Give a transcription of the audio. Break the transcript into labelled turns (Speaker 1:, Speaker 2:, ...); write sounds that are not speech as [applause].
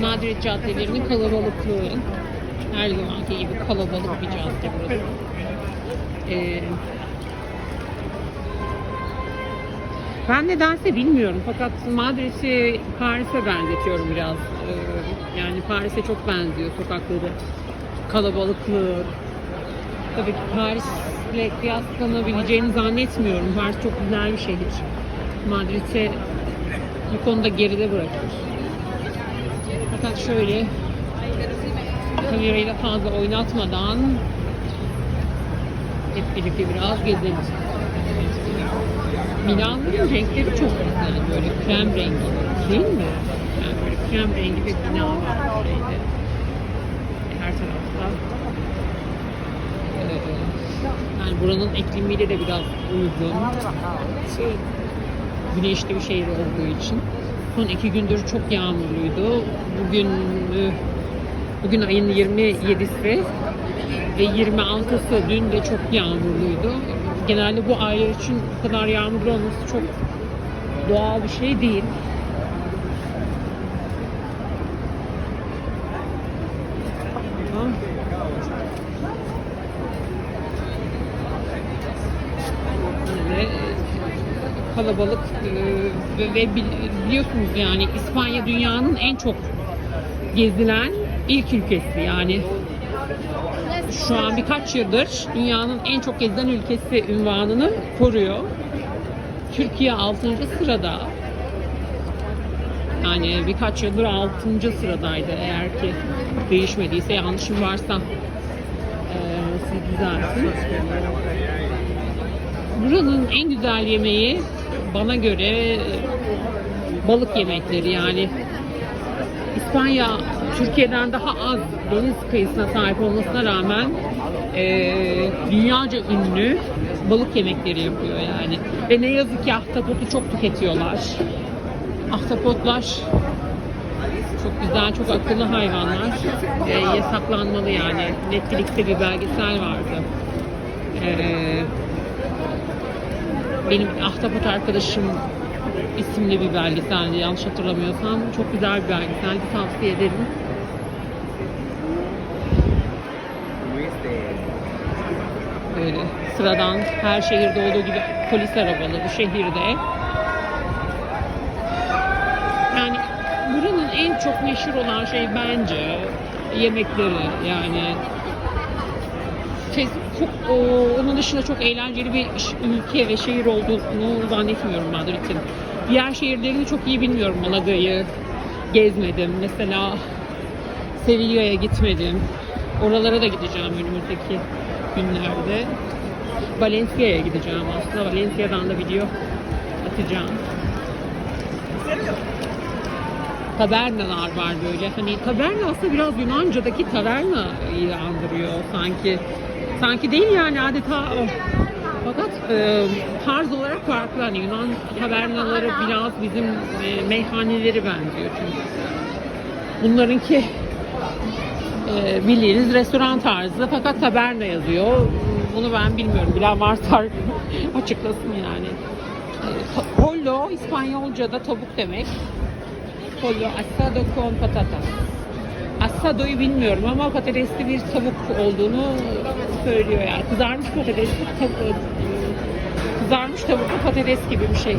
Speaker 1: Madrid caddelerinin kalabalıklığı. Her zamanki gibi kalabalık bir cadde burası. Ee, ben nedense bilmiyorum fakat Madrid'i Paris'e benzetiyorum biraz. Ee, yani Paris'e çok benziyor sokakları. Kalabalıklığı. Tabii ki Paris'le kıyaslanabileceğini zannetmiyorum. Paris çok güzel bir şehir. Madrid'i bu konuda geride bırakır. Fakat şöyle kamerayı da fazla oynatmadan hep birlikte biraz gezelim. Milano'nun renkleri çok güzel böyle krem rengi değil mi? Yani böyle krem rengi bir bina var şeyde. Her tarafta. Ee, yani buranın iklimiyle de biraz uygun. Şey, güneşli bir şehir olduğu için. Son iki gündür çok yağmurluydu. Bugün e, bugün ayın 27'si ve 26'sı dün de çok yağmurluydu. Genelde bu aylar için bu kadar yağmurlu olması çok doğal bir şey değil. Ama yine de kalabalık e, ve, ve bil- biliyorsunuz yani İspanya dünyanın en çok gezilen ilk ülkesi yani şu an birkaç yıldır dünyanın en çok gezilen ülkesi ünvanını koruyor. Türkiye 6. sırada. Yani birkaç yıldır 6. sıradaydı eğer ki değişmediyse yanlışım varsa eee siz düzeltin. Buranın en güzel yemeği bana göre balık yemekleri yani İspanya Türkiye'den daha az deniz kıyısına sahip olmasına rağmen eee, dünyaca ünlü balık yemekleri yapıyor yani. Ve ne yazık ki ahtapotu çok tüketiyorlar. Ahtapotlar çok güzel, çok akıllı hayvanlar. Eee, yasaklanmalı yani. Netflix'te bir belgesel vardı. Eee, benim ahtapot arkadaşım isimli bir belgeseldi yanlış hatırlamıyorsam. Çok güzel bir belgeseldi tavsiye ederim. Böyle sıradan her şehirde olduğu gibi polis arabaları şehirde. Yani buranın en çok meşhur olan şey bence yemekleri yani şey, çok o, onun dışında çok eğlenceli bir ülke ve şehir olduğunu zannetmiyorum Madrid'in. Diğer şehirlerini çok iyi bilmiyorum. Malaga'yı gezmedim. Mesela Sevilla'ya gitmedim. Oralara da gideceğim önümüzdeki günlerde. Valencia'ya gideceğim aslında. Valencia'dan da video atacağım. Tabernalar var böyle. Hani taberna aslında biraz Yunanca'daki tavernayı andırıyor sanki. Sanki değil yani adeta o. Fakat e, tarz olarak farklı. Hani Yunan tabernaları biraz bizim e, meyhaneleri benziyor çünkü. Bunlarınki e, bildiğiniz restoran tarzı fakat taberna yazıyor. Bunu ben bilmiyorum. Bilen varsa [laughs] açıklasın yani. E, Pollo İspanyolca'da tavuk demek. Pollo asado con patatas. Sado'yu bilmiyorum ama patatesli bir tavuk olduğunu söylüyor yani. Kızarmış patatesli tavuk. E, kızarmış tavuklu patates gibi bir şey.